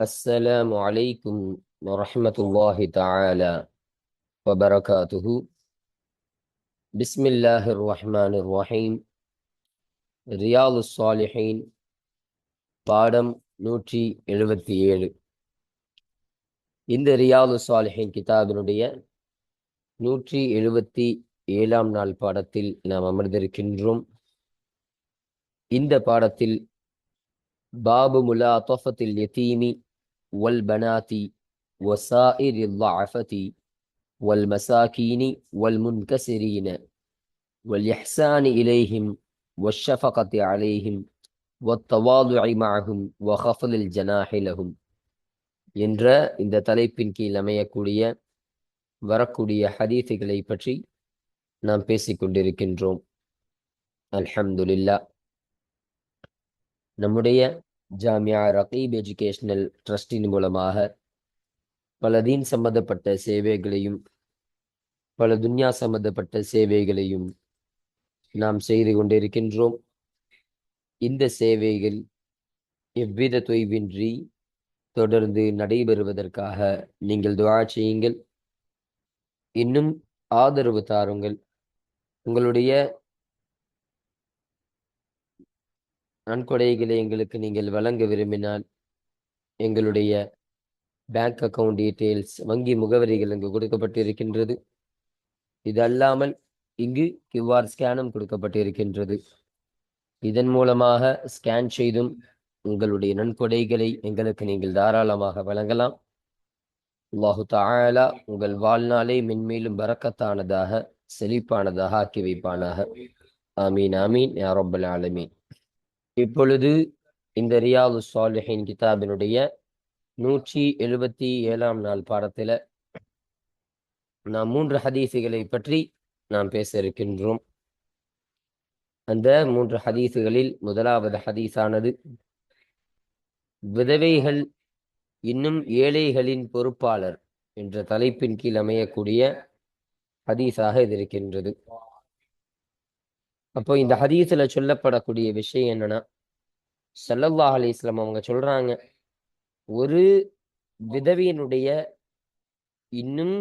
السلام عليكم ورحمة الله تعالى وبركاته بسم الله الرحمن الرحيم ரியாலு சாலிஹீன் பாடம் நூற்றி எழுபத்தி ஏழு இந்த ரியாலு சாலிஹீன் கிதாபினுடைய நூற்றி எழுபத்தி ஏழாம் நாள் பாடத்தில் நாம் அமர்ந்திருக்கின்றோம் இந்த பாடத்தில் பாபு முலா தொஃபத்தில் யதீமி والبنات وسائر الضعفة والمساكين والمنكسرين والإحسان إليهم والشفقة عليهم والتواضع معهم وخفض الجناح لهم என்ற இந்த தலைப்பின் கீழ் அமையக்கூடிய வரக்கூடிய ஹதீஸுகளை பற்றி நாம் பேசிக்கொண்டிருக்கின்றோம் அல்ஹம்துலில்லா நம்முடைய ஜாமியா ரகீப் எஜுகேஷனல் ட்ரஸ்டின் மூலமாக பல தீன் சம்பந்தப்பட்ட சேவைகளையும் பல துன்யா சம்பந்தப்பட்ட சேவைகளையும் நாம் செய்து கொண்டிருக்கின்றோம். இந்த சேவைகள் எவ்வித தொய்வின்றி தொடர்ந்து நடைபெறுவதற்காக நீங்கள் துவா செய்யுங்கள். இன்னும் ஆதரவு தாருங்கள். உங்களுடைய நன்கொடைகளை எங்களுக்கு நீங்கள் வழங்க விரும்பினால் எங்களுடைய பேங்க் அக்கவுண்ட் டீட்டெயில்ஸ் வங்கி முகவரிகள் இங்கு கொடுக்கப்பட்டிருக்கின்றது. இது அல்லாமல் இங்கு கியூஆர் ஸ்கேனும் கொடுக்கப்பட்டிருக்கின்றது. இதன் மூலமாக ஸ்கேன் செய்தும் உங்களுடைய நன்கொடைகளை எங்களுக்கு நீங்கள் தாராளமாக வழங்கலாம். அல்லாஹு தாலா உங்கள் வாழ்நாளை மென்மேலும் பறக்கத்தானதாக செழிப்பானதாக ஆக்கி வைப்பானாக. ஆமீன் ஆமீன். யாரொப்பல் ஆலமீன். இப்பொழுது இந்த ரியாது சாலிஹின் கிதாபினுடைய நூற்றி எழுபத்தி ஏழாம் நாள் பாடத்தில் நாம் மூன்று ஹதீசுகளை பற்றி நாம் பேச இருக்கின்றோம். அந்த மூன்று ஹதீசுகளில் முதலாவது ஹதீஸானது விதவைகள் இன்னும் ஏழைகளின் பொறுப்பாளர் என்ற தலைப்பின் கீழ் அமையக்கூடிய ஹதீஸாக இது இருக்கின்றது. அப்போ இந்த ஹதீஸில் சொல்லப்படக்கூடிய விஷயம் என்னன்னா சல்லல்லாஹ் அலிஸ்லாம் அவங்க சொல்றாங்க ஒரு விதவியினுடைய இன்னும்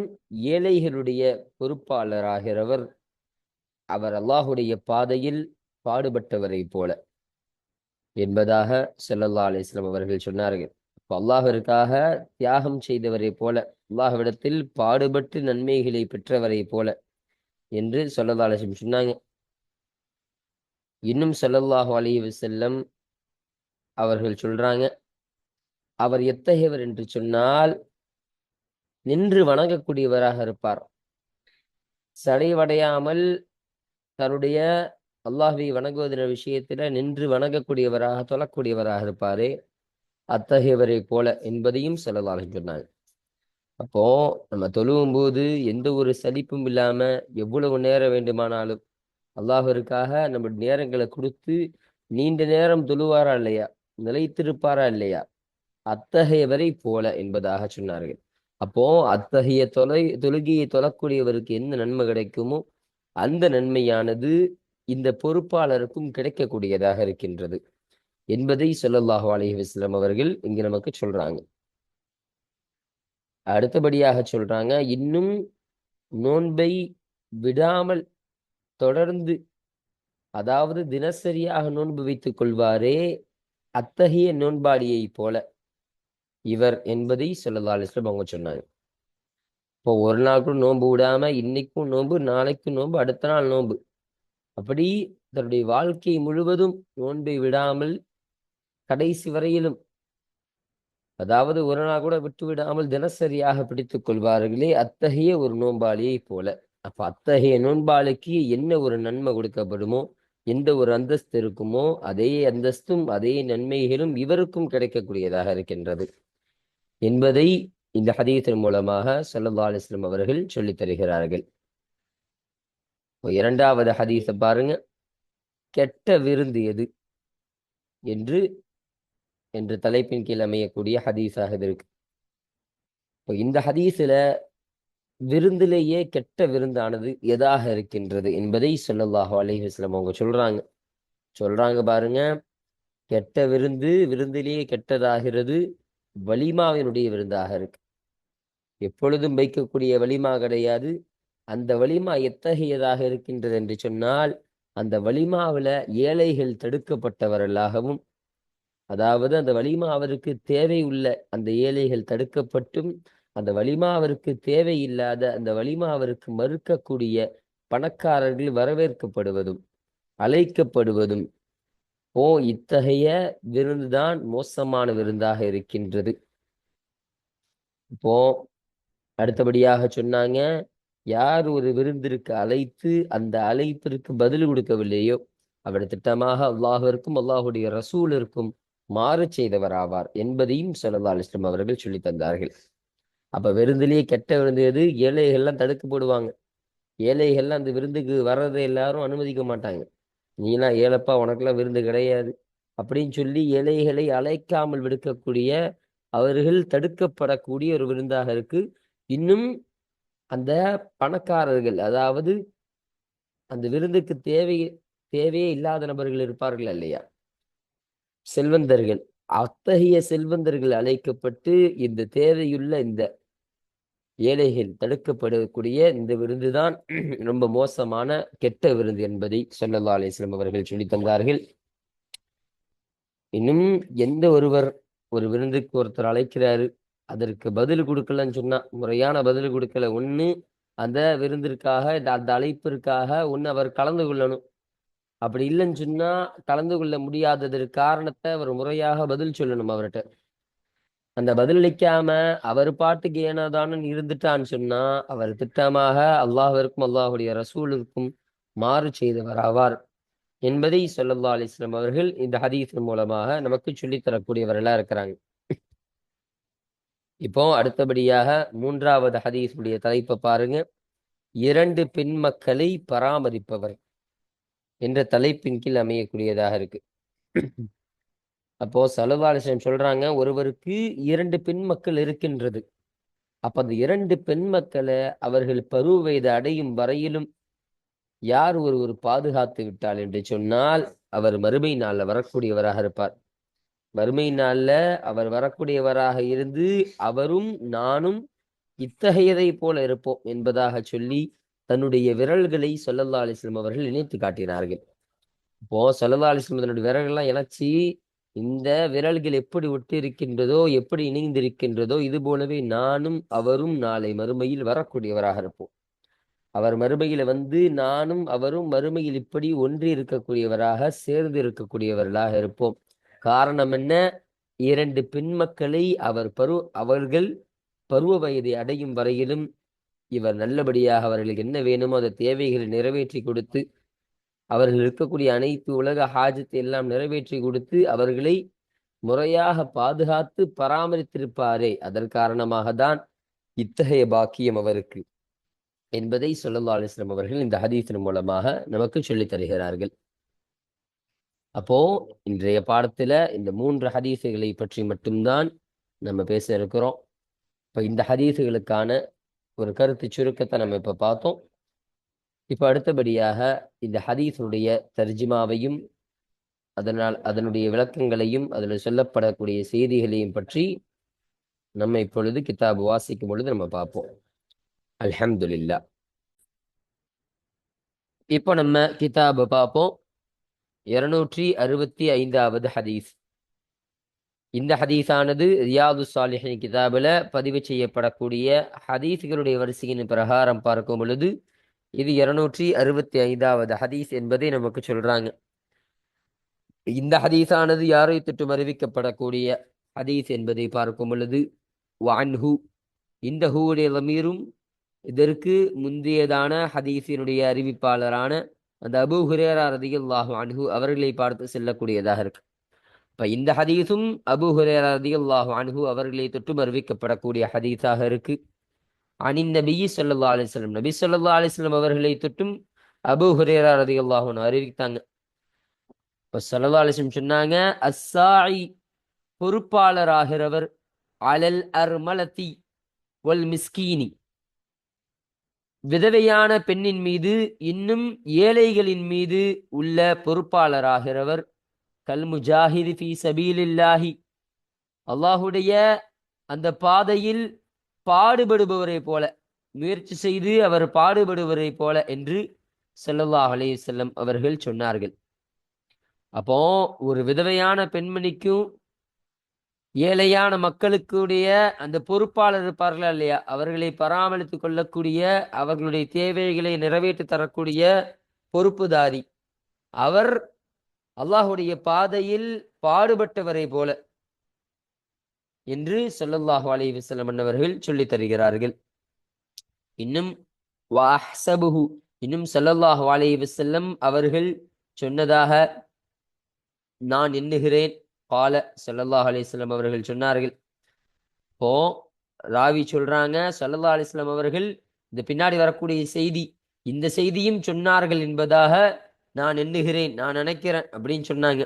ஏழைகளுடைய பொறுப்பாளராகிறவர் அவர் அல்லாஹுடைய பாதையில் பாடுபட்டவரை போல. என்பதாக செல்லல்லா அலிஸ்லாம் அவர்கள் சொன்னார்கள். இப்போ அல்லாஹிற்காக தியாகம் செய்தவரை போல அல்லாஹ்விடத்தில் பாடுபட்டு நன்மைகளை பெற்றவரை போல என்று சொல்லல்லா அலிஸ்லம் சொன்னாங்க. இன்னும் சொல்லல்லாஹு அலி வசல்லம் அவர்கள் சொல்றாங்க அவர் எத்தகையவர் என்று சொன்னால் நின்று வணங்கக்கூடியவராக இருப்பார். சடைவடையாமல் தன்னுடைய அல்லாஹுவை வணங்குவதின விஷயத்துல நின்று வணங்கக்கூடியவராக தொழக்கூடியவராக இருப்பாரே. அத்தகையவரை போல என்பதையும் சொல்லலாம் சொன்னாங்க. அப்போ நம்ம தொழுவும் போது எந்த ஒரு சலிப்பும் இல்லாம எவ்வளவு நேரம் வேண்டுமானாலும் அல்லாஹருக்காக நம்ம நேரங்களை கொடுத்து நீண்ட நேரம் தொழுவாரா இல்லையா? நிலைத்திருப்பாரா இல்லையா? அத்தகையவரை போல என்பதாக சொன்னார்கள். அப்போ அத்தகைய தொலை தொழுகையை தொழக்கூடியவருக்கு எந்த நன்மை கிடைக்குமோ அந்த நன்மையானது இந்த பொறுப்பாளருக்கும் கிடைக்கக்கூடியதாக இருக்கின்றது. என்பதை சொல்லல்லாஹு அலஹி வஸ்லம் அவர்கள் இங்கு நமக்கு சொல்றாங்க. அடுத்தபடியாக சொல்றாங்க இன்னும் நோன்பை விடாமல் தொடர்ந்து அதாவது தினசரியாக நோன்பு வைத்துக் கொள்வாரே அத்தகைய நோன்பாடியை போல இவர் என்பதை சொல்லலா அலிஸ்லம் அவங்க சொன்னாங்க. இப்போ ஒரு நாள் கூட நோன்பு விடாம இன்னைக்கும் நோன்பு நாளைக்கும் நோன்பு அடுத்த நாள் நோன்பு. அப்படி தன்னுடைய வாழ்க்கை முழுவதும் நோன்பை விடாமல் கடைசி வரையிலும் அதாவது ஒரு நாள் கூட விட்டு விடாமல் தினசரியாக பிடித்துக் கொள்வார்களே அத்தகைய ஒரு நோன்பாளியை போல. அப்ப அத்தகைய நோன்பாளிக்கு என்ன ஒரு நன்மை கொடுக்கப்படுமோ எந்த ஒரு அந்தஸ்து இருக்குமோ அதே அந்தஸ்தும் அதே நன்மைகளும் இவருக்கும் கிடைக்கக்கூடியதாக இருக்கின்றது என்பதை இந்த ஹதீத்தின் மூலமாக சல்லா அலிஸ்லம் அவர்கள் சொல்லித் தருகிறார்கள். இரண்டாவது ஹதீஸை பாருங்க. கெட்ட விருந்து எது என்று என்று தலைப்பின் கீழ் அமையக்கூடிய ஹதீஸாக இது இருக்கு இந்த ஹதீஸில் விருந்திலேயே கெட்ட விருந்தானது எதாக இருக்கின்றது என்பதை சொல்லல்லாஹு அலைஹி அவங்க சொல்றாங்க. சொல்றாங்க பாருங்க கெட்ட விருந்து விருந்திலேயே கெட்டதாகிறது வலிமாவினுடைய விருந்தாக இருக்கு. எப்பொழுதும் வைக்கக்கூடிய வலிமா கிடையாது. அந்த வலிமா எத்தகையதாக இருக்கின்றது என்று சொன்னால் அந்த வலிமாவில் ஏழைகள் தடுக்கப்பட்டவர்களாகவும் அதாவது அந்த வலிமா அவருக்கு தேவை உள்ள அந்த ஏழைகள் தடுக்கப்பட்டும் அந்த வலிமா அவருக்கு தேவையில்லாத அந்த வலிமா அவருக்கு மறுக்கக்கூடிய பணக்காரர்கள் வரவேற்கப்படுவதும் அழைக்கப்படுவதும் ஓ இத்தகைய விருந்துதான் மோசமான விருந்தாக இருக்கின்றது. இப்போ அடுத்தபடியாக சொன்னாங்க யார் ஒரு விருந்திற்கு அழைத்து அந்த அழைப்பிற்கு பதில் கொடுக்கவில்லையோ அவர் திட்டமாக அல்லாஹிற்கும் அல்லாஹுடைய ரசூலிற்கும் மாறு செய்தவராவார் என்பதையும் சல்லா அலிஸ்லாம் அவர்கள் சொல்லி தந்தார்கள். அப்போ விருந்துலேயே கெட்ட விருந்து எது? ஏழைகள்லாம் தடுக்கப்படுவாங்க. ஏழைகள்லாம் அந்த விருந்துக்கு வர்றதை எல்லாரும் அனுமதிக்க மாட்டாங்க. நீலாம் ஏழப்பா உனக்கெல்லாம் விருந்து கிடையாது. அப்படின்னு சொல்லி ஏழைகளை அழைக்காமல் விடுக்கக்கூடிய அவர்கள் தடுக்கப்படக்கூடிய ஒரு விருந்தாக இருக்கு. இன்னும் அந்த பணக்காரர்கள் அதாவது அந்த விருந்துக்கு தேவை தேவையே இல்லாத நபர்கள் இருப்பார்கள் இல்லையா? செல்வந்தர்கள். அத்தகைய செல்வந்தர்கள் அழைக்கப்பட்டு இந்த தேவையுள்ள இந்த ஏழைகள் தடுக்கப்படக்கூடிய இந்த விருந்து தான் ரொம்ப மோசமான கெட்ட விருந்து என்பதை சொல்லல்லா அலிஸ்லாம் அவர்கள் சொல்லி தந்தார்கள். இன்னும் எந்த ஒருவர் ஒரு விருந்துக்கு ஒருத்தர் அழைக்கிறாரு அதற்கு பதில் கொடுக்கலன்னு சொன்னா முறையான பதில் கொடுக்கல. ஒண்ணு அந்த விருந்திற்காக அந்த அழைப்பிற்காக ஒன்று அவர் கலந்து கொள்ளணும். அப்படி இல்லைன்னு சொன்னா கலந்து கொள்ள முடியாததற்கு காரணத்தை அவர் முறையாக பதில் சொல்லணும் அவர்கிட்ட அந்த பதிலளிக்காம அவர் பாட்டுக்கு ஏனாதானு இருந்துட்டான்னு சொன்னா அவர் திட்டமாக அல்லாஹிற்கும் அல்லாஹுடைய ரசூலுக்கும் மாறு செய்தவர் ஆவார் என்பதை சொல்லல்லா அலிஸ்லாம் அவர்கள் இந்த ஹதீஸின் மூலமாக நமக்கு சொல்லித் தரக்கூடியவர்களா இருக்கிறாங்க. இப்போ அடுத்தபடியாக மூன்றாவது ஹதீஸுடைய தலைப்பை பாருங்க. இரண்டு பெண் மக்களை பராமரிப்பவர். என்ற தலைப்பின் கீழ் அமையக்கூடியதாக இருக்கு. அப்போ சலுவாலிசம் சொல்றாங்க ஒருவருக்கு இரண்டு பெண் மக்கள் இருக்கின்றது. அப்ப அந்த இரண்டு பெண் மக்களை அவர்கள் பருவ வயது அடையும் வரையிலும் யார் ஒருவர் பாதுகாத்து விட்டால் என்று சொன்னால் அவர் மறுமை நாளில் வரக்கூடியவராக இருப்பார். மறுமை நாளில் அவர் வரக்கூடியவராக இருந்து அவரும் நானும் இத்தகையதை போல இருப்போம் என்பதாக சொல்லி தன்னுடைய விரல்களை சொல்லல்லா அலிஸ்லம் அவர்கள் இணைத்து காட்டினார்கள். இப்போ சொல்லல்லா அலிஸ்லம் தன்னுடைய விரல்கள்லாம் இணைச்சி இந்த விரல்கள் எப்படி ஒட்டி இருக்கின்றதோ எப்படி இணைந்திருக்கின்றதோ இது போலவே நானும் அவரும் நாளை மறுமையில் வரக்கூடியவராக இருப்போம். அவர் மறுமையில வந்து நானும் அவரும் மறுமையில் இப்படி ஒன்றி இருக்கக்கூடியவராக சேர்ந்து இருக்கக்கூடியவர்களாக இருப்போம். காரணம் என்ன? இரண்டு பெண் மக்களை அவர் பரு அவர்கள் பருவ வயதை அடையும் வரையிலும் இவர் நல்லபடியாக அவர்களுக்கு என்ன வேணுமோ அந்த தேவைகளை நிறைவேற்றி கொடுத்து அவர்கள் இருக்கக்கூடிய அனைத்து உலக ஹாஜத்தை எல்லாம் நிறைவேற்றி கொடுத்து அவர்களை முறையாக பாதுகாத்து பராமரித்திருப்பாரே. அதன் காரணமாக தான் இத்தகைய பாக்கியம் அவருக்கு என்பதை சொல்லல்லா அலிஸ்லாம் அவர்கள் இந்த ஹதீஸின் மூலமாக நமக்கு சொல்லித் தருகிறார்கள். அப்போ இன்றைய பாடத்துல இந்த மூன்று ஹதீசுகளை பற்றி மட்டும்தான் நம்ம பேச இருக்கிறோம். இப்போ இந்த ஹதீசுகளுக்கான ஒரு கருத்து சுருக்கத்தை நம்ம இப்போ பார்த்தோம். இப்போ அடுத்தபடியாக இந்த ஹதீஸுடைய தர்ஜிமாவையும் அதனால் அதனுடைய விளக்கங்களையும் அதில் சொல்லப்படக்கூடிய செய்திகளையும் பற்றி நம்ம இப்பொழுது கிதாபு வாசிக்கும் பொழுது நம்ம பார்ப்போம். அல்ஹம்துல்லா இப்போ நம்ம கிதாபு பார்ப்போம். இருநூற்றி அறுபத்தி ஐந்தாவது ஹதீஸ். இந்த ஹதீஸானது ரியாது சாலிஹின் கிதாபில் பதிவு செய்யப்படக்கூடிய ஹதீஸுகளுடைய வரிசையின் பிரகாரம் பார்க்கும் பொழுது இது இருநூற்றி அறுபத்தி ஐந்தாவது ஹதீஸ் என்பதை நமக்கு சொல்றாங்க. இந்த ஹதீஸானது யாரை திட்டம் அறிவிக்கப்படக்கூடிய ஹதீஸ் என்பதை பார்க்கும் பொழுது வான்ஹு இந்த ஹூவுடைய லமீரும் இதற்கு முந்தையதான ஹதீஸினுடைய அறிவிப்பாளரான அந்த அபு ஹுரேரா ரதியுல்லாஹு அன்ஹு அவர்களை பார்த்து செல்லக்கூடியதாக இருக்கு. இப்போ இந்த ஹதீஸும் அபு ஹுரேரா ரதியுல்லாஹு அனுகு அவர்களை தொற்றும் அறிவிக்கப்படக்கூடிய ஹதீஸாக இருக்கு. அனின் நபி சொல்லல்லா அலிஸ்லம் நபி சொல்லல்லா அலிஸ்லம் அவர்களை தொட்டும் அபு ஹுரேரா ரதியுல்லாஹு அறிவித்தாங்க. இப்போ சொல்லல்லா அலிஸ்லம் சொன்னாங்க அஸ்ஸாயி பொறுப்பாளராகிறவர் அலல் அர்மலதி ஒல் மிஸ்கீனி. விதவையான பெண்ணின் மீது இன்னும் ஏழைகளின் மீது உள்ள பொறுப்பாளராகிறவர் கல் முஜாஹிது ஃபி சபீலில்லாஹி. அல்லாஹுடைய அந்த பாதையில் பாடுபடுபவரை போல முயற்சி செய்து அவர் பாடுபடுவரை போல என்று செல்லல்லாஹ் செல்லம் அவர்கள் சொன்னார்கள். அப்போ ஒரு விதவையான பெண்மணிக்கும் ஏழையான மக்களுக்குடைய அந்த பொறுப்பாளர் இருப்பார்களா இல்லையா? அவர்களை பராமரித்து கொள்ளக்கூடிய அவர்களுடைய தேவைகளை நிறைவேற்றி தரக்கூடிய பொறுப்புதாரி. அவர் அல்லாஹுடைய பாதையில் பாடுபட்டவரை போல என்று சொல்லல்லாஹு அலி வசலம் அன்னவர்கள் சொல்லித் தருகிறார்கள். இன்னும் வாஹ்சபுஹு இன்னும் சொல்லல்லாஹு அலி வசல்லம் அவர்கள் சொன்னதாக நான் எண்ணுகிறேன். கால ஸல்லல்லாஹு அலைஹி அவர்கள் சொன்னார்கள். இப்போ ராவி சொல்றாங்க சொல்லல்லா அலிஸ்லாம் அவர்கள் இந்த பின்னாடி வரக்கூடிய செய்தி இந்த செய்தியும் சொன்னார்கள் என்பதாக நான் எண்ணுகிறேன் நான் நினைக்கிறேன் அப்படின்னு சொன்னாங்க.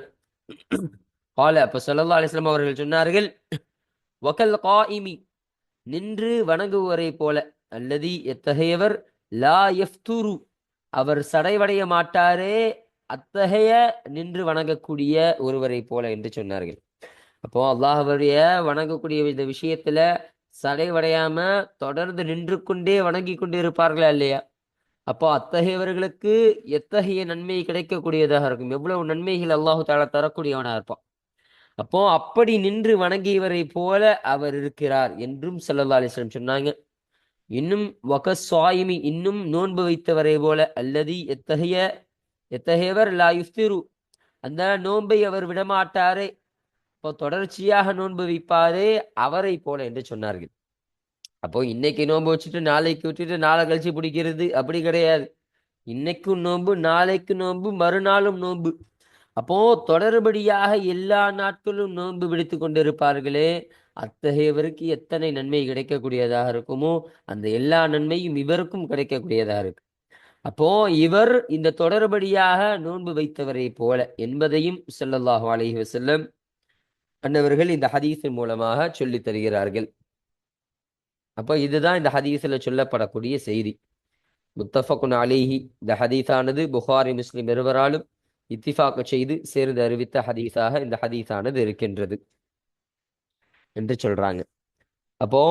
கால அப்ப ஸல்லல்லாஹு அலிஸ்லாம் அவர்கள் சொன்னார்கள் வகல் காயிமி நின்று வணங்குவரை போல அல்லது எத்தகையவர் லா எஃப்துரு அவர் சடைவடைய மாட்டாரே அத்தகைய நின்று வணங்கக்கூடிய ஒருவரை போல என்று சொன்னார்கள். அப்போ அல்லாஹ்வுடைய வணங்கக்கூடிய இந்த விஷயத்துல சடைவடையாம தொடர்ந்து நின்று கொண்டே வணங்கி கொண்டே இருப்பார்களா இல்லையா? அப்போ அத்தகையவர்களுக்கு எத்தகைய நன்மை கிடைக்கக்கூடியதாக இருக்கும்? எவ்வளவு நன்மைகள் அல்லாஹு தாலா தரக்கூடியவனாக இருப்பான். அப்போ அப்படி நின்று வணங்கியவரை போல அவர் இருக்கிறார் என்றும் ஸல்லல்லாஹு அலிஸ்லம் சொன்னாங்க. இன்னும் வகஸ்வாயிமி இன்னும் நோன்பு வைத்தவரை போல அல்லது எத்தகைய எத்தகையவர்? லா யுஃப்திரு. அந்த நோன்பை அவர் விடமாட்டாரே. இப்போ தொடர்ச்சியாக நோன்பு வைப்பாரே அவரை போல என்று சொன்னார்கள். அப்போ இன்னைக்கு நோன்பு வச்சுட்டு நாளைக்கு விட்டுட்டு நாளை கழிச்சு பிடிக்கிறது அப்படி கிடையாது. இன்னைக்கும் நோன்பு நாளைக்கு நோன்பு மறுநாளும் நோன்பு. அப்போ தொடர்படியாக எல்லா நாட்களும் நோன்பு பிடித்து கொண்டிருப்பார்களே. அத்தகையவருக்கு எத்தனை நன்மை கிடைக்கக்கூடியதாக இருக்குமோ அந்த எல்லா நன்மையும் இவருக்கும் கிடைக்கக்கூடியதாக இருக்கு. அப்போ இவர் இந்த தொடர்படியாக நோன்பு வைத்தவரை போல என்பதையும் செல்லல்லாஹு அலஹி வசல்லம் அன்னவர்கள் இந்த ஹதீஸின் மூலமாக சொல்லித் தருகிறார்கள். அப்போ இதுதான் இந்த ஹதீஸில் சொல்லப்படக்கூடிய செய்தி. முத்தஃபகுன் அலிஹி. இந்த ஹதீஸானது புகாரி முஸ்லிம் இருவராலும் இத்திஃபாக்க செய்து சேர்ந்து அறிவித்த ஹதீஸாக இந்த ஹதீஸானது இருக்கின்றது என்று சொல்றாங்க. அப்போ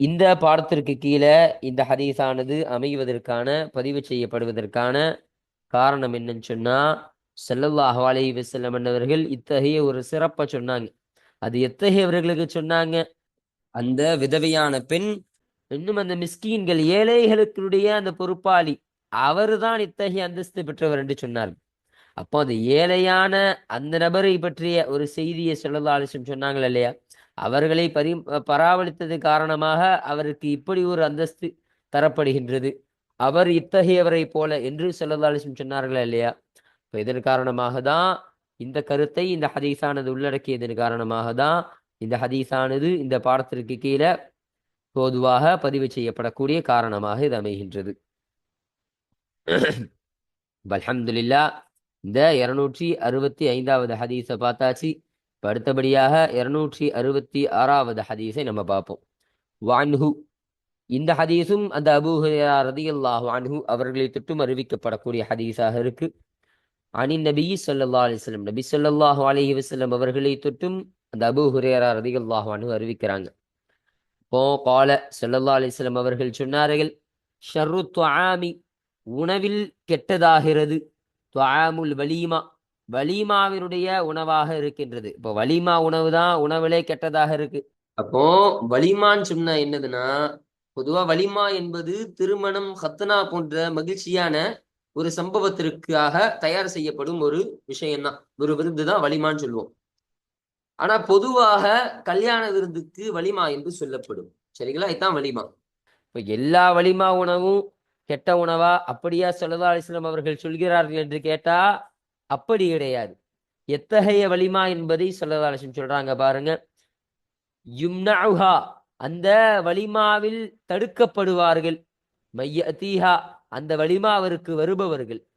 இந்த பாடத்திற்கு கீழே இந்த ஹதீஸானது அமைவதற்கான பதிவு செய்யப்படுவதற்கான காரணம் என்னன்னு சொன்னா ஸல்லல்லாஹு அலி வசல்லம் அவர்கள் இத்தகைய ஒரு சிறப்பை சொன்னாங்க. அது எத்தகையவர்களுக்கு சொன்னாங்க? அந்த விதவையான பெண் இன்னும் அந்த மிஸ்கீன்கள் ஏழைகளுக்குடைய அந்த பொறுப்பாளி. அவர்தான் இத்தகைய அந்தஸ்து பெற்றவர் என்று சொன்னார் அப்போ அந்த ஏழையான அந்த நபரை பற்றிய ஒரு செய்தியை ஸல்லல்லாஹு சொன்னாங்க சொன்னாங்கள் இல்லையா? அவர்களை பரி பராமரித்தது காரணமாக அவருக்கு இப்படி ஒரு அந்தஸ்து தரப்படுகின்றது. அவர் இத்தகையவரை போல என்று ஸல்லல்லாஹு சொன்னார்கள் சொன்னார்களா இல்லையா? இப்போ இதன் காரணமாக தான் இந்த கருத்தை இந்த ஹதீஸானது உள்ளடக்கியதன் காரணமாக தான் இந்த ஹதீஸானது இந்த பாடத்திற்கு கீழே பொதுவாக பதிவு செய்யப்படக்கூடிய காரணமாக இது அமைகின்றது. அலமதுல்லா இந்த இருநூற்றி அறுபத்தி ஐந்தாவது ஹதீஸை பார்த்தாச்சு. அடுத்தபடியாக இருநூற்றி அறுபத்தி ஆறாவது ஹதீஸை நம்ம பார்ப்போம். வான்ஹு இந்த ஹதீஸும் அந்த அபூ ஹுரைரா ரதியல்லாஹு வான்ஹு அவர்களை தொட்டும் அறிவிக்கப்படக்கூடிய ஹதீஸாக இருக்கு. அனி நபி சொல்லா அலிஸ்லம் நபி சொல்லாஹு அலஹி வசல்லம் அவர்களை தொட்டும் அந்த அபு ஹுரேரா ரதியல்லாஹு அறிவிக்கிறாங்க. இப்போ கால செல்லல்லா அலிஸ்லம் அவர்கள் சொன்னார்கள் ஷர்ரு துவாமி உணவில் கெட்டதாகிறது. துவாமுல் வலீமா வலீமாவினுடைய உணவாக இருக்கின்றது. இப்போ வலிமா உணவு தான் உணவிலே கெட்டதாக இருக்கு. அப்போ வலிமான்னு சொன்னா என்னதுன்னா பொதுவா வலிமா என்பது திருமணம் ஹத்தனா போன்ற மகிழ்ச்சியான ஒரு சம்பவத்திற்காக தயார் செய்யப்படும் ஒரு விஷயம்தான். ஒரு விருந்து தான் வலிமான்னு சொல்லுவோம். ஆனா பொதுவாக கல்யாண விருந்துக்கு வலிமா என்று சொல்லப்படும். சரிங்களா? இதுதான் வலிமா. இப்ப எல்லா வலிமா உணவும் கெட்ட உணவா? அப்படியா சொல்லதா அலிஸ்லாம் அவர்கள் சொல்கிறார்கள் என்று கேட்டா அப்படி கிடையாது. எத்தகைய வலிமா என்பதை சொல்லதா அலிஸ்லம் சொல்றாங்க பாருங்க. யும்னஉஹா அந்த வலிமாவில் தடுக்கப்படுவார்கள். மையத்தீஹா அந்த வலிமாவிற்கு வருபவர்கள்.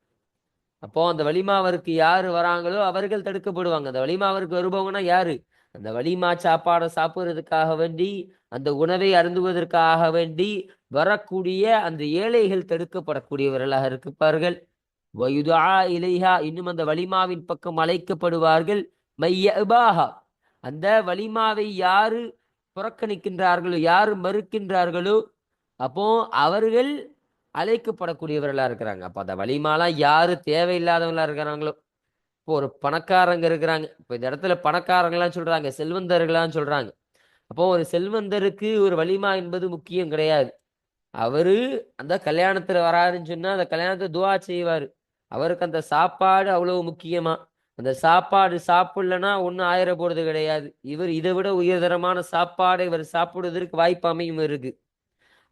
அப்போ அந்த வலிமாவருக்கு யாரு வராங்களோ அவர்கள் தடுக்கப்படுவாங்க. அந்த வலிமாவருக்கு வருபவங்கன்னா யாரு? அந்த வலிமா சாப்பாடை சாப்பிட்றதுக்காக வேண்டி அந்த உணவை அருந்துவதற்காக வேண்டி வரக்கூடிய அந்த ஏழைகள் தடுக்கப்படக்கூடியவர்களாக இருப்பார்கள். வயுதா இலைஹா இன்னும் அந்த வலிமாவின் பக்கம் அழைக்கப்படுவார்கள். மையபாஹா அந்த வலிமாவை யாரு புறக்கணிக்கின்றார்களோ யாரு மறுக்கின்றார்களோ அப்போ அவர்கள் அழைக்கப்படக்கூடியவர்களாக இருக்கிறாங்க. அப்போ அந்த வலிமாலாம் யாரு தேவையில்லாதவங்களா இருக்கிறாங்களோ? இப்போ ஒரு பணக்காரங்க இருக்கிறாங்க. இப்போ இந்த இடத்துல பணக்காரங்களாம் சொல்றாங்க செல்வந்தர்களான்னு சொல்றாங்க. அப்போ ஒரு செல்வந்தருக்கு ஒரு வலிமா என்பது முக்கியம் கிடையாது. அவரு அந்த கல்யாணத்துல வராருன்னு சொன்னா அந்த கல்யாணத்தை துவா செய்வாரு. அவருக்கு அந்த சாப்பாடு அவ்வளவு முக்கியமா? அந்த சாப்பாடு சாப்பிடலன்னா ஒன்றும் ஆயிர போகிறது கிடையாது. இவர் இதை விட உயர்தரமான சாப்பாடு இவர் சாப்பிடுவதற்கு வாய்ப்பு அமையும் இருக்கு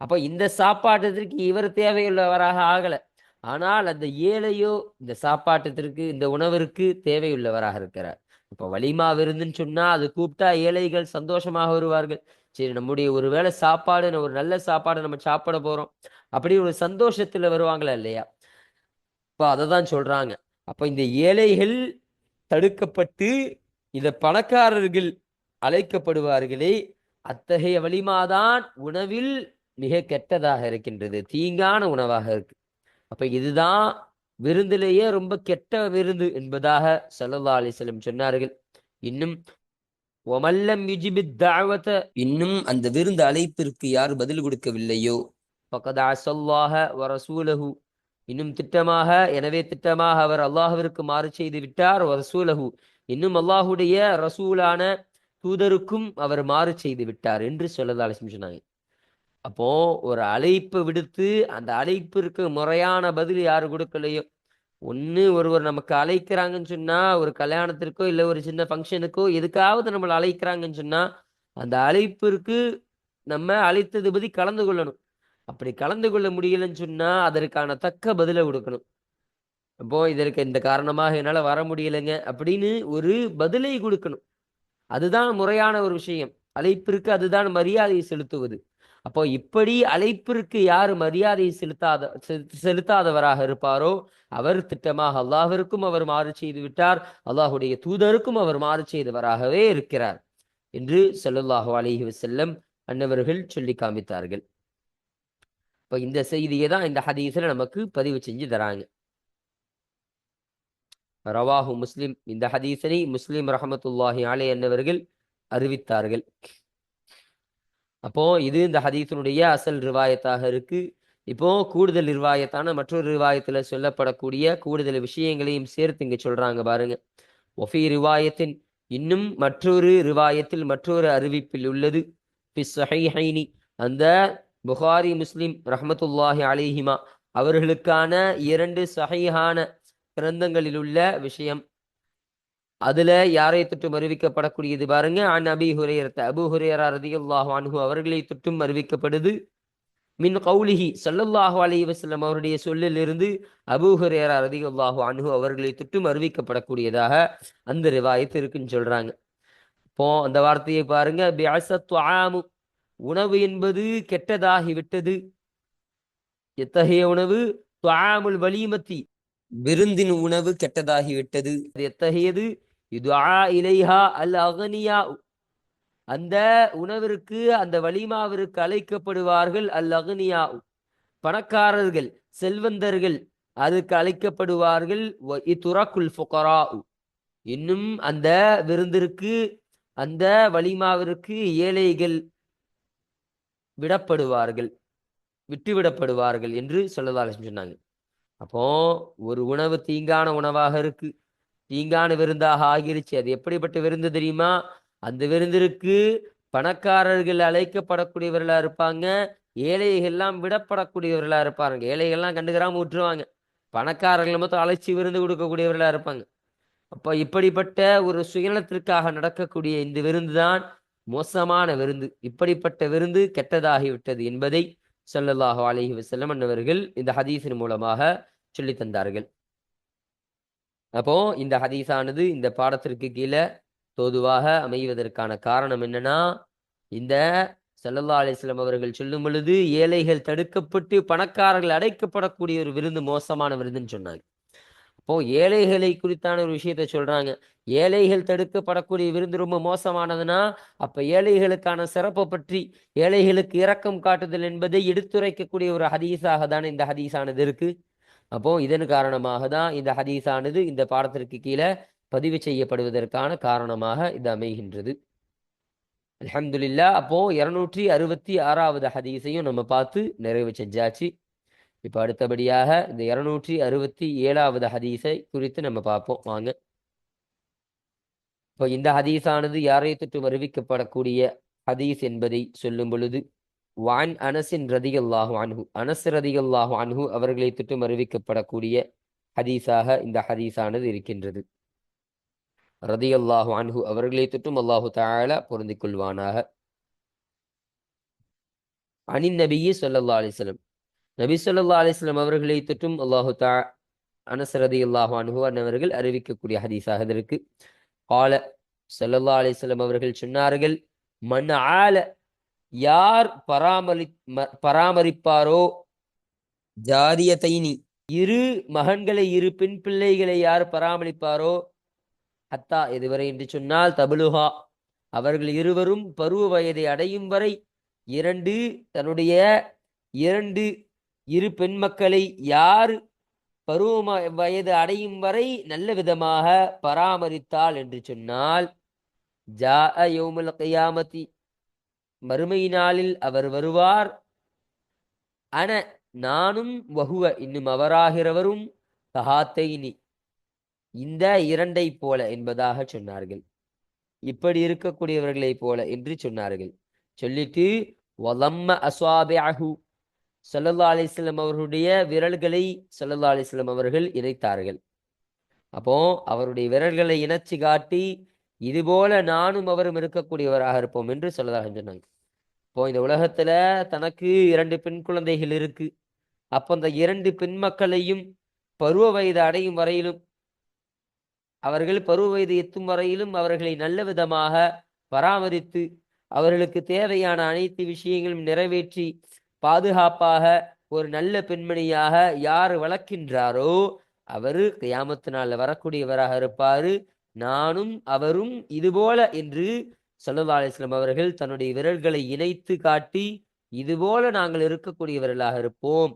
அப்போ இந்த சாப்பாட்டத்திற்கு இவர் தேவையுள்ளவராக ஆகலை. ஆனால் அந்த ஏழையோ இந்த சாப்பாட்டத்திற்கு இந்த உணவிற்கு தேவையுள்ளவராக இருக்கிறார். இப்போ வலிமா விருந்துன்னு சொன்னா அது கூப்பிட்டா ஏழைகள் சந்தோஷமாக வருவார்கள். சரி நம்முடைய ஒரு வேளை சாப்பாடு ஒரு நல்ல சாப்பாடு நம்ம சாப்பிட போறோம். அப்படி ஒரு சந்தோஷத்துல வருவாங்களா இல்லையா? இப்போ அதை தான் சொல்றாங்க. அப்போ இந்த ஏழைகள் தடுக்கப்பட்டு இந்த பணக்காரர்கள் அழைக்கப்படுவார்களே அத்தகைய வலிமாதான் உணவில் மிக கெட்டதாக இருக்கின்றது தீங்கான உணவாக இருக்கு. அப்ப இதுதான் விருந்திலேயே ரொம்ப கெட்ட விருந்து என்பதாக ஸல்லல்லாஹு அலைஹி வஸல்லம் சொன்னார்கள். இன்னும் ஒமல்லம் தாவத இன்னும் அந்த விருந்து அழைப்பிற்கு யார் பதில் கொடுக்கவில்லையோ? பக்கத் அசல்லாஹ வ ரசூலஹு இன்னும் திட்டமாக எனவே திட்டமாக அவர் அல்லாஹ்விற்கு மாறு செய்து விட்டார் வ ரசூலஹு இன்னும் அல்லாஹுடைய ரசூலான தூதருக்கும் அவர் மாறு செய்து விட்டார் என்று வஸல்லம் சொன்னாங்க. அப்போ ஒரு அழைப்பு விடுத்து அந்த அழைப்பிற்கு முறையான பதில் யாரு கொடுக்கலையோ? ஒன்று ஒருவர் நமக்கு அழைக்கிறாங்கன்னு சொன்னா ஒரு கல்யாணத்திற்கோ இல்லை ஒரு சின்ன ஃபங்க்ஷனுக்கோ எதுக்காவது நம்மளை அழைக்கிறாங்கன்னு சொன்னா அந்த அழைப்பிற்கு நம்ம அழைத்தது பதி கலந்து கொள்ளணும். அப்படி கலந்து கொள்ள முடியலன்னு சொன்னா அதற்கான தக்க பதிலை கொடுக்கணும். அப்போ இதற்கு இந்த காரணமாக என்னால் வர முடியலைங்க அப்படின்னு ஒரு பதிலை கொடுக்கணும். அதுதான் முறையான ஒரு விஷயம். அழைப்பிற்கு அதுதான் மரியாதை செலுத்துவது. அப்போ இப்படி அழைப்பிற்கு யார் மரியாதை செலுத்தாத செலுத்தாதவராக இருப்பாரோ? அவர் திட்டமாக அல்லாஹிற்கும் அவர் மாறு செய்து விட்டார். அல்லாஹுடைய தூதருக்கும் அவர் மாறு செய்தவராகவே இருக்கிறார் என்று செல்லல்லாஹு அலிஹி வசல்லம் அன்னவர்கள் சொல்லி காமித்தார்கள். இப்போ இந்த செய்தியை தான் இந்த ஹதீஸ்ல நமக்கு பதிவு செஞ்சு தராங்க. ரவாஹு முஸ்லிம். இந்த ஹதீஸனை முஸ்லிம் ரஹமத்துல்லாஹி அலை என்னவர்கள் அறிவித்தார்கள். அப்போ இது இந்த ஹதீஸினுடைய அசல் ரிவாயத்தாக இருக்கு. இப்போ கூடுதல் ரிவாயத்தான மற்றொரு ரிவாயத்துல சொல்லப்படக்கூடிய கூடுதல் விஷயங்களையும் சேர்த்து இங்க சொல்றாங்க பாருங்க. ஒஃபி ரிவாயத்தின் இன்னும் மற்றொரு ரிவாயத்தில் மற்றொரு அறிவிப்பில் உள்ளது. ஃபி அந்த புகாரி முஸ்லிம் ரஹமத்துல்லாஹி அலிஹிமா அவர்களுக்கான இரண்டு சஹீஹான கிரந்தங்களில் உள்ள விஷயம். அதுல யாரை தொட்டும் அறிவிக்கப்படக்கூடியது பாருங்க. அன் அபி ஹுரேரத்த அபு ஹுரேரா ரதியல்லாஹு அன்ஹு அவர்களை தொட்டும் அறிவிக்கப்படுது. மின் கௌலிஹி ஸல்லல்லாஹு அலி வஸல்லம் அவருடைய சொல்லிலிருந்து அபூ ஹுரேரா ரதியல்லாஹு அனுகு அவர்களை தொட்டும் அறிவிக்கப்படக்கூடியதாக அந்த ரிவாயத்து இருக்குன்னு சொல்றாங்க. இப்போ அந்த வார்த்தையை பாருங்க. பிஅஸத் உணவு என்பது கெட்டதாகி விட்டது. எத்தகைய உணவு? துவாமுல் வலிமத்தி. விருந்தின் உணவு கெட்டதாகி விட்டது. எத்தகையது? யுதுஆ இலைஹா அல் அகனியா. அந்த உணவிற்கு அந்த வலிமாவிற்கு அழைக்கப்படுவார்கள் அல் அகனியா. பணக்காரர்கள் செல்வந்தர்கள் அதுக்கு அழைக்கப்படுவார்கள். வ இத்துரக்குல் ஃபுகரா. இன்னும் அந்த விருந்திற்கு அந்த வலிமாவிற்கு ஏழைகள் விடப்படுவார்கள் விட்டுவிடப்படுவார்கள் என்று சொல்லதாலும் சொன்னாங்க. அப்போ ஒரு உணவு தீங்கான உணவாக இருக்கு. தீங்கான விருந்தாக ஆகிருச்சு. அது எப்படிப்பட்ட விருந்து தெரியுமா? அந்த விருந்திற்கு பணக்காரர்கள் அழைக்கப்படக்கூடியவர்களா இருப்பாங்க. ஏழைகள்லாம் விடப்படக்கூடியவர்களா இருப்பாங்க. ஏழைகள்லாம் கண்டுக்கிறாம விட்டுருவாங்க. பணக்காரர்கள் மொத்தம் அழைச்சி விருந்து கொடுக்கக்கூடியவர்களா இருப்பாங்க. அப்போ இப்படிப்பட்ட ஒரு சுயநலத்திற்காக நடக்கக்கூடிய இந்த விருந்து தான் மோசமான விருந்து. இப்படிப்பட்ட விருந்து கெட்டதாகிவிட்டது என்பதை சொல்லல்லாஹு அலஹி வசல்லம் அன்னவர்கள் இந்த ஹதீஸின் மூலமாக சொல்லி தந்தார்கள். அப்போ இந்த ஹதீஸானது இந்த பாடத்திற்கு கீழே தோதுவாக அமைவதற்கான காரணம் என்னன்னா இந்த செல்லல்லா அலிஸ்லாம் அவர்கள் சொல்லும் பொழுது ஏழைகள் தடுக்கப்பட்டு பணக்காரர்கள் அடைக்கப்படக்கூடிய ஒரு விருந்து மோசமான விருந்துன்னு சொன்னாங்க. அப்போ ஏழைகளை குறித்தான ஒரு விஷயத்த சொல்றாங்க. ஏழைகள் தடுக்கப்படக்கூடிய விருந்து ரொம்ப மோசமானதுன்னா அப்ப ஏழைகளுக்கான சிறப்பை பற்றி ஏழைகளுக்கு இரக்கம் காட்டுதல் என்பதை எடுத்துரைக்கக்கூடிய ஒரு ஹதீஸாக தானே இந்த ஹதீஸானது இருக்கு. அப்போ இதன் காரணமாக தான் இந்த ஹதீஸானது இந்த பாடத்திற்கு கீழே பதிவு செய்யப்படுவதற்கான காரணமாக இது அமைகின்றது. அலமதுல்லா அப்போ இருநூற்றி அறுபத்தி ஆறாவது ஹதீஸையும் நம்ம பார்த்து நிறைவு செஞ்சாச்சு. இப்போ அடுத்தபடியாக இந்த இருநூற்றி அறுபத்தி ஏழாவது ஹதீஸை குறித்து நம்ம பார்ப்போம். வாங்க. இப்போ இந்த ஹதீஸானது யாரை தொட்டு அறிவிக்கப்படக்கூடிய ஹதீஸ் என்பதை சொல்லும் பொழுது வான் அனசின் ரதியல்லாஹு அன்ஹு அனஸ் ரதியல்லாஹு அன்ஹு அவர்களை தொட்டும் அறிவிக்கப்படக்கூடிய ஹதீஸாக இந்த ஹதீஸானது இருக்கின்றது. ரதியல்லாஹு அன்ஹு அவர்களை தொட்டும் அல்லாஹு தஆலா பொருந்திக் கொள்வானாக. அனின் நபியே சொல்லல்லா அலிஸ்லம் நபி சொல்லல்லா அலிஸ்லம் அவர்களை தொட்டும் அல்லாஹு தா அனஸ் ரதியல்லாஹு அன்ஹு அன்னவர்கள் அறிவிக்கக்கூடிய ஹதீஸாக இது இருக்கு. கால சொல்லல்லா அலிஸ்லம் அவர்கள் சொன்னார்கள் மன் ஆல யார் பராமரி ம- பராமரிப்பாரோ? தைனி இரு மகன்களை இரு பெண் பிள்ளைகளை யார் பராமரிப்பாரோ? அத்தா இதுவரை என்று சொன்னால் தபுலுஹா அவர்கள் இருவரும் பருவ வயதை அடையும் வரை இரண்டு தன்னுடைய இரண்டு இரு பெண் மக்களை யார் பருவ வயது அடையும் வரை நல்ல விதமாக பராமரித்தாள் என்று சொன்னால் ஜா யோமுல் கையாமதி மறுமை நாளில் அவர் வருவார். அன நானும் வகுவ இன்னும் அவராகிறவரும் கஹாத்தைனி இந்த இரண்டை போல என்பதாக சொன்னார்கள். இப்படி இருக்கக்கூடியவர்களைப் போல என்று சொன்னார்கள். சொல்லிட்டு வலம்ம அஸ்வாபே அஹு அலைஹி அவர்களுடைய விரல்களை ஸல்லல்லாஹு அலிஸ்லம் அவர்கள் இணைத்தார்கள். அப்போ அவருடைய விரல்களை இணைச்சு காட்டி இதுபோல நானும் அவரும் இருக்கக்கூடியவராக இருப்போம் என்று சொல்லதாக சொன்னாங்க. இப்போ இந்த உலகத்துல தனக்கு இரண்டு பெண் குழந்தைகள் இருக்கு. அப்போ அந்த இரண்டு பெண் மக்களையும் பருவ வயது அடையும் வரையிலும் அவர்கள் பருவ வயது எத்தும் வரையிலும் அவர்களை நல்ல விதமாக பராமரித்து அவர்களுக்கு தேவையான அனைத்து விஷயங்களும் நிறைவேற்றி பாதுகாப்பாக ஒரு நல்ல பெண்மணியாக யார் வளர்க்கின்றாரோ அவர் கியாமத்து வரக்கூடியவராக இருப்பாரு. நானும் அவரும் இதுபோல என்று ஸல்லல்லாஹு அவர்கள் தன்னுடைய விரல்களை இணைத்து காட்டி இதுபோல நாங்கள் இருக்கக்கூடியவர்களாக இருப்போம்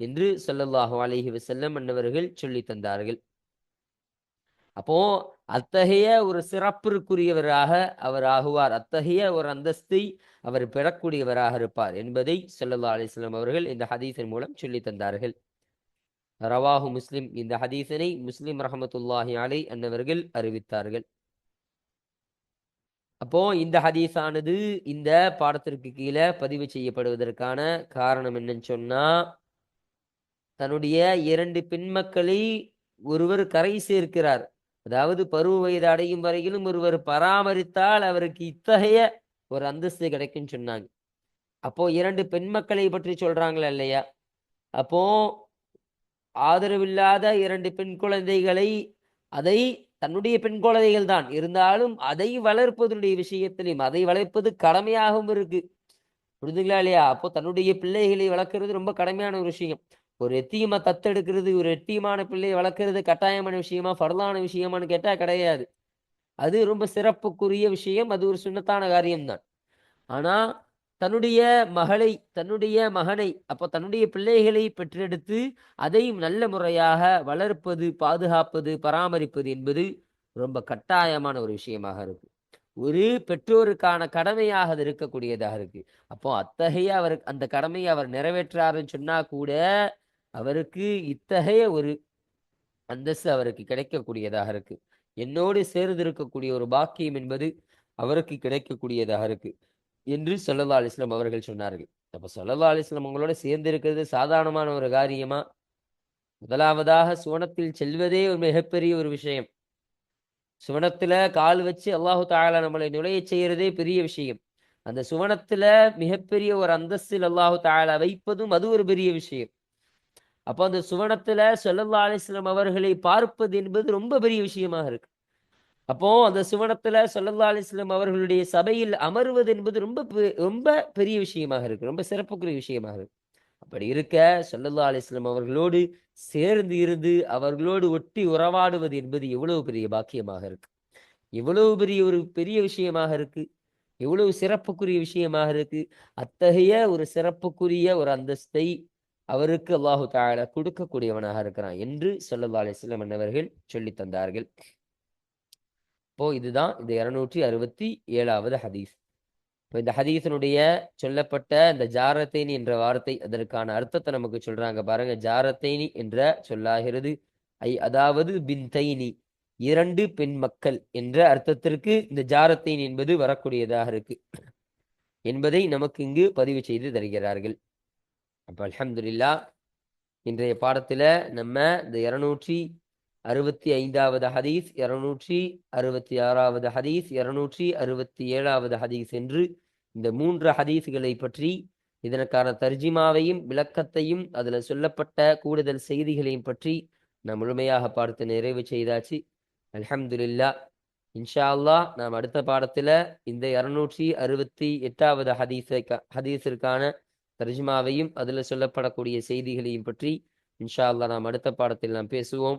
என்று சொல்லல்லாஹு அலஹி வசல்லம் அன்னவர்கள் சொல்லி தந்தார்கள். அப்போ அத்தகைய ஒரு சிறப்பிற்குரியவராக அவர் ஆகுவார். அத்தகைய ஒரு அந்தஸ்தை அவர் பெறக்கூடியவராக இருப்பார் என்பதை சொல்லல்லா அலிஸ்லாம் அவர்கள் இந்த ஹதீஸின் மூலம் சொல்லி தந்தார்கள். ரவாஹு முஸ்லிம். இந்த ஹதீஸினை முஸ்லிம் ரஹமத்துல்லாஹி அலை அன்னவர்கள் அறிவித்தார்கள். அப்போ இந்த ஹதீஸானது இந்த பாடத்திற்கு கீழே பதிவு செய்யப்படுவதற்கான காரணம் என்னன்னு சொன்னா தன்னுடைய இரண்டு பெண்மக்களை ஒருவர் கரை சேர்க்கிறார். அதாவது பருவ வயது அடையும் வரையிலும் ஒருவர் பராமரித்தால் அவருக்கு இத்தகைய ஒரு அந்தஸ்து கிடைக்கும்னு சொன்னாங்க. அப்போ இரண்டு பெண்மக்களை பற்றி சொல்றாங்களா இல்லையா? அப்போ ஆதரவில்லாத இரண்டு பெண் குழந்தைகளை அதை தன்னுடைய பெண் குழந்தைகள் தான். இருந்தாலும் அதை வளர்ப்பதனுடைய விஷயத்திலையும் அதை வளர்ப்பது கடமையாகவும் இருக்கு. புரிஞ்சுங்களா இல்லையா? அப்போ தன்னுடைய பிள்ளைகளை வளர்க்கறது ரொம்ப கடமையான ஒரு விஷயம். ஒரு எத்தியமா தத்தெடுக்கிறது ஒரு எத்தியமான பிள்ளையை வளர்க்கறது கட்டாயமான விஷயமா ஃபர்லான விஷயமான்னு கேட்டா கிடையாது. அது ரொம்ப சிறப்புக்குரிய விஷயம் அது ஒரு சுண்ணத்தான காரியம்தான். ஆனா தன்னுடைய மகளை தன்னுடைய மகனை அப்போ தன்னுடைய பிள்ளைகளை பெற்றெடுத்து அதையும் நல்ல முறையாக வளர்ப்பது பாதுகாப்பது பராமரிப்பது என்பது ரொம்ப கட்டாயமான ஒரு விஷயமாக இருக்கு. ஒரு பெற்றோருக்கான கடமையாக அது இருக்கக்கூடியதாக இருக்கு. அப்போ அத்தகைய அவர் அந்த கடமையை அவர் நிறைவேற்றாருன்னு சொன்னா கூட அவருக்கு இத்தகைய ஒரு அந்தஸ்து அவருக்கு கிடைக்கக்கூடியதாக இருக்கு. என்னோடு சேர்ந்து இருக்கக்கூடிய ஒரு பாக்கியம் என்பது அவருக்கு கிடைக்கக்கூடியதாக இருக்கு. என்று ஸல்லல்லாஹு அலைஹி அவர்கள் சொன்னார்கள். அப்ப ஸல்லல்லாஹு அலைஹி அவங்களோட சேர்ந்து இருக்கிறது சாதாரணமான ஒரு காரியமா? முதலாவதாக சுவனத்தில் செல்வதே ஒரு மிகப்பெரிய ஒரு விஷயம். சுவனத்துல கால் வச்சு அல்லாஹு தாலா நம்மளை நுழைய செய்யறதே பெரிய விஷயம். அந்த சுவனத்துல மிகப்பெரிய ஒரு அந்தஸ்தில் அல்லாஹு தாலா வைப்பதும் அது ஒரு பெரிய விஷயம். அப்போ அந்த சுவனத்துல சொல்லல்லா அலைஹி அவர்களை பார்ப்பது என்பது ரொம்ப பெரிய விஷயமாக இருக்கு. அப்போ அந்த சுவனத்துல சொல்லல்லா அலிஸ்லம் அவர்களுடைய சபையில் அமர்வது என்பது ரொம்ப பெ- ரொம்ப பெரிய விஷயமாக இருக்கு. ரொம்ப சிறப்புக்குரிய விஷயமாக இருக்கு. அப்படி இருக்க சொல்லல்லா அலிஸ்லம் அவர்களோடு சேர்ந்து இருந்து அவர்களோடு ஒட்டி உறவாடுவது என்பது எவ்வளவு பெரிய பாக்கியமாக இருக்கு. எவ்வளவு பெரிய ஒரு பெரிய விஷயமாக இருக்கு. எவ்வளவு சிறப்புக்குரிய விஷயமாக இருக்கு. அத்தகைய ஒரு சிறப்புக்குரிய ஒரு அந்தஸ்தை அவருக்கு அல்லாஹு தஆலா கொடுக்கக்கூடியவனாக இருக்கிறான் என்று சொல்லல்லா அலிஸ்லம் அன்னவர்கள் சொல்லி தந்தார்கள். இப்போ இதுதான் இந்த இருநூற்றி அறுபத்தி ஏழாவது ஹதீஸ். இப்போ இந்த ஹதீஸனுடைய சொல்லப்பட்ட இந்த ஜாரத்தேனி என்ற வார்த்தை அதற்கான அர்த்தத்தை நமக்கு சொல்றாங்க. பாருங்க ஜாரத்தேனி என்ற சொல்லாகிறது. ஐ அதாவது பின்தைனி இரண்டு பெண் மக்கள் என்ற அர்த்தத்திற்கு இந்த ஜாரத்தேன் என்பது வரக்கூடியதாக இருக்கு. என்பதை நமக்கு இங்கு பதிவு செய்து தருகிறார்கள். அப்போ அலமதுல்லா இன்றைய பாடத்துல நம்ம இந்த இருநூற்றி அறுபத்தி ஐந்தாவது ஹதீஸ் இருநூற்றி அறுபத்தி ஆறாவது ஹதீஸ் இருநூற்றி அறுபத்தி ஏழாவது ஹதீஸ் என்று இந்த மூன்று ஹதீஸ்களை பற்றி இதற்கான தர்ஜிமாவையும் விளக்கத்தையும் அதில் சொல்லப்பட்ட கூடுதல் செய்திகளையும் பற்றி நாம் முழுமையாக பார்த்து நிறைவு செய்தாச்சு. அலமதுல்லா இன்ஷா அல்லாஹ் நாம் அடுத்த பாடத்தில் இந்த இரநூற்றி அறுபத்தி எட்டாவது ஹதீஸை ஹதீஸிற்கான தர்ஜிமாவையும் அதில் சொல்லப்படக்கூடிய செய்திகளையும் பற்றி இன்ஷா அல்லாஹ் நாம் அடுத்த பாடத்தில் நாம் பேசுவோம்.